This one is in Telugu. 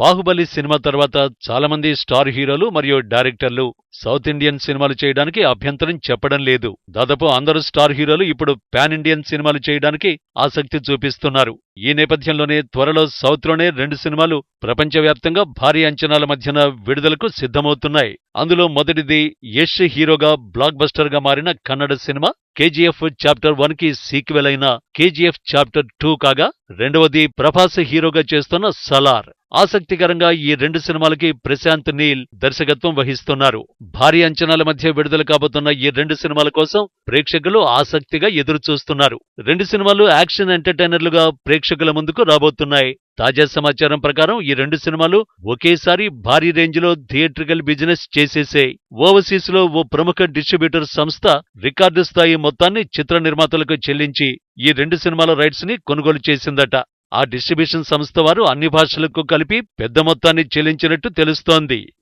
బాహుబలి సినిమా తర్వాత చాలా మంది స్టార్ హీరోలు మరియు డైరెక్టర్లు సౌత్ ఇండియన్ సినిమాలు చేయడానికి అభ్యంతరం చెప్పడం లేదు. దాదాపు అందరు స్టార్ హీరోలు ఇప్పుడు పాన్ ఇండియన్ సినిమాలు చేయడానికి ఆసక్తి చూపిస్తున్నారు. ఈ నేపథ్యంలోనే త్వరలో సౌత్లోనే రెండు సినిమాలు ప్రపంచవ్యాప్తంగా భారీ అంచనాల మధ్యన విడుదలకు సిద్ధమవుతున్నాయి. అందులో మొదటిది యష్ హీరోగా బ్లాక్ బస్టర్గా మారిన కన్నడ సినిమా కేజీఎఫ్ చాప్టర్ వన్కి సీక్వెల్ అయిన కేజీఎఫ్ చాప్టర్ టూ కాగా రెండవది ప్రభాస్ హీరోగా చేస్తున్న సలార్. ఆసక్తికరంగా ఈ రెండు సినిమాలకి ప్రశాంత్ నీల్ దర్శకత్వం వహిస్తున్నారు. భారీ అంచనాల మధ్య విడుదల కాబోతున్న ఈ రెండు సినిమాల కోసం ప్రేక్షకులు ఆసక్తిగా ఎదురుచూస్తున్నారు. రెండు సినిమాలు యాక్షన్ ఎంటర్టైనర్లుగా ప్రేక్షకుల ముందుకు రాబోతున్నాయి. తాజా సమాచారం ప్రకారం ఈ రెండు సినిమాలు ఒకేసారి భారీ రేంజ్లో థియేట్రికల్ బిజినెస్ చేసేసే. ఓవర్సీస్లో ఓ ప్రముఖ డిస్ట్రిబ్యూటర్ సంస్థ రికార్డు స్థాయి మొత్తాన్ని చిత్ర నిర్మాతలకు చెల్లించి ఈ రెండు సినిమాల రైట్స్ని కొనుగోలు చేసిందట. ఆ డిస్ట్రిబ్యూషన్ సంస్థ వారు అన్ని భాషలకు కలిపి పెద్ద మొత్తాన్ని చెల్లించినట్టు తెలుస్తోంది.